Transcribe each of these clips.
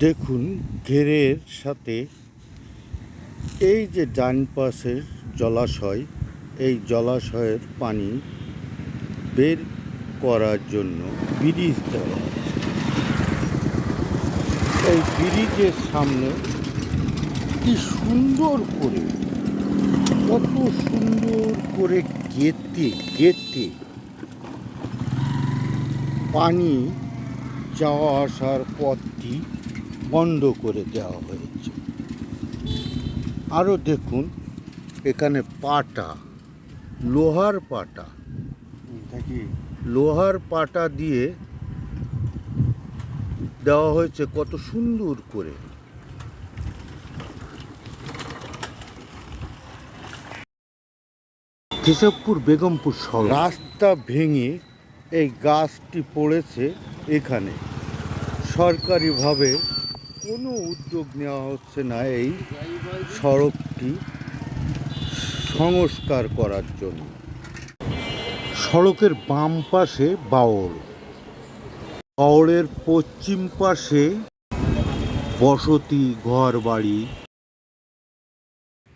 দেখুন ঘেরের সাথে এই যে ডান পাশের জলাশয়, এই জলাশয়ের পানি বের করার জন্য ব্রিজ দেওয়া এই ব্রিজের সামনে কি সুন্দর করে, কত সুন্দর করে গেতে গেতে পানি যাওয়া আসার পথটি বন্ধ করে দেওয়া হয়েছে। আরও দেখুন এখানে পাটা লোহার পাটা। লোহার পাটা দিয়ে দেওয়া হয়েছে কত সুন্দর করে। কেশবপুর বেগমপুর সড়ক রাস্তা ভেঙে এই গাছটি পড়েছে এখানে। সরকারিভাবে কোনো উদ্যোগ নেওয়া হচ্ছে না এই সড়কটি সংস্কার করার জন্য। সড়কের বাম পাশে বাওড় বাওড়ের পশ্চিম পাশে বসতি ঘর বাড়ি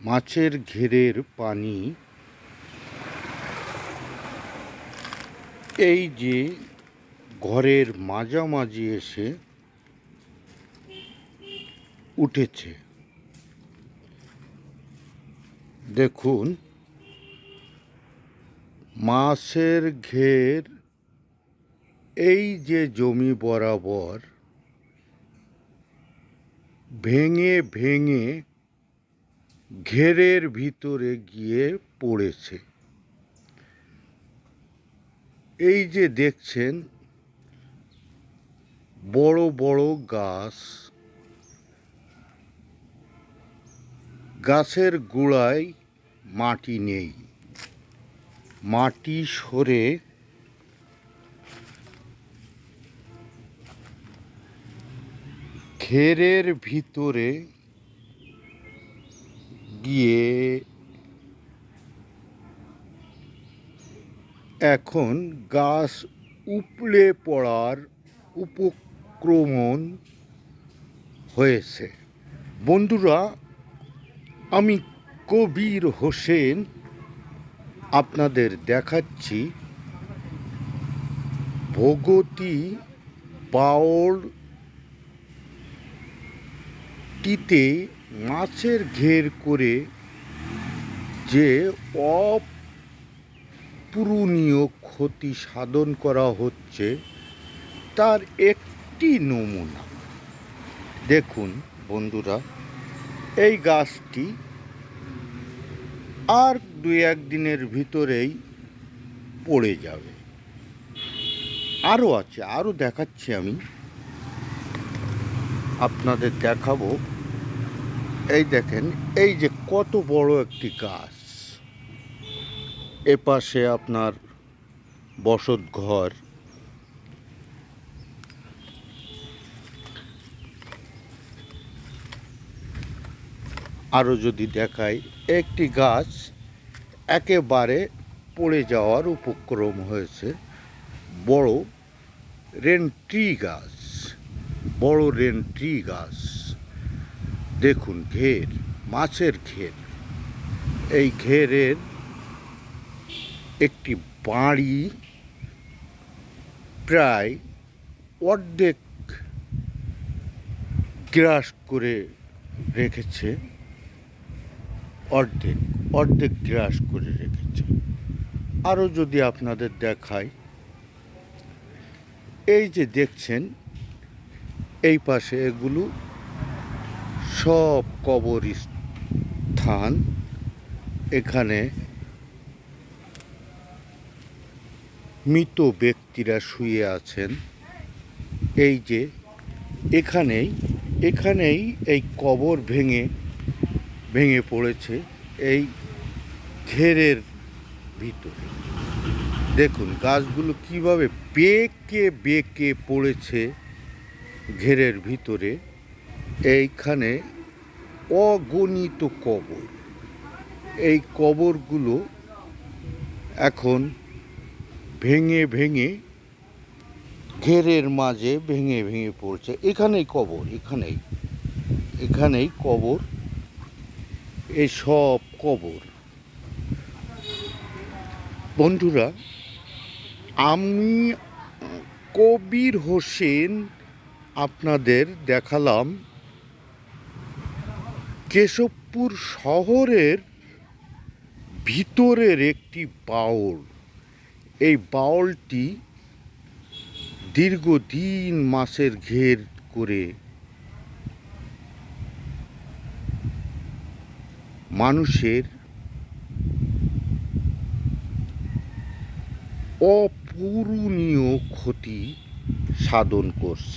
মাছের ঘেরের পানি। এই যে ঘরের মাঝামাঝি এসে উঠেছে। দেখুন, মাছের ঘের, এই যে জমি বরাবর ভেঙে ভেঙে ঘেরের ভিতরে গিয়ে পড়েছে। এই যে দেখছেন, বড় বড় গাছ গাছের গোড়ায় মাটি নেই। মাটি সরে ঘেরের ভিতরে গিয়ে এখন গাছ উপড়ে পড়ার উপক্রমণ হয়েছে। বন্ধুরা আমি কবির হোসেন আপনাদের দেখাচ্ছি ভগতি বাওড়টিতে মাছের ঘের করে যে অপূরণীয় ক্ষতি সাধন করা হচ্ছে, তার একটি নমুনা। দেখুন বন্ধুরা। এই গাছটি আর দুই এক দিনের ভিতরেই পড়ে যাবে। আরও আছে আরও দেখাচ্ছি আমি। আপনাদের দেখাবো। এই দেখেন, এই যে কত বড় একটি গাছ। এপাশে আপনার বসত ঘর আরও যদি দেখাই, একটি গাছ একেবারে পড়ে যাওয়ার উপক্রম হয়েছে। বড় রেন্ট্রি গাছ, বড় রেন্ট্রি গাছ। দেখুন ঘের, মাছের ঘের। এই ঘেরের একটি বাড়ি প্রায় অর্ধেক গ্রাস করে রেখেছে। অর্ধেক অর্ধেক গ্রাস করে রেখেছে। আরও যদি আপনাদের দেখাই, এই যে দেখছেন, এই পাশে এগুলো সব কবর স্থান এখানে মৃত ব্যক্তিরা শুয়ে আছেন। এই যে এখানেই এখানেই এই কবর ভেঙে ভেঙে পড়েছে এই ঘেরের ভিতরে। দেখুন, গাছগুলো কীভাবে বেঁকে বেঁকে পড়েছে ঘেরের ভিতরে, এইখানে অগণিত কবর। এই কবরগুলো এখন ভেঙে ভেঙে ঘেরের মাঝে ভেঙে ভেঙে পড়ছে। এখানেই কবর, এখানেই এখানেই কবর। এসব কবর। বন্ধুরা, আমি কবির হোসেন আপনাদের দেখালাম কেশবপুর শহরের ভিতরের একটি বাউল। এই বাউলটি দীর্ঘদিন মাসের ঘের করে মানুষের অপূরণীয় ক্ষতি সাধন করছে।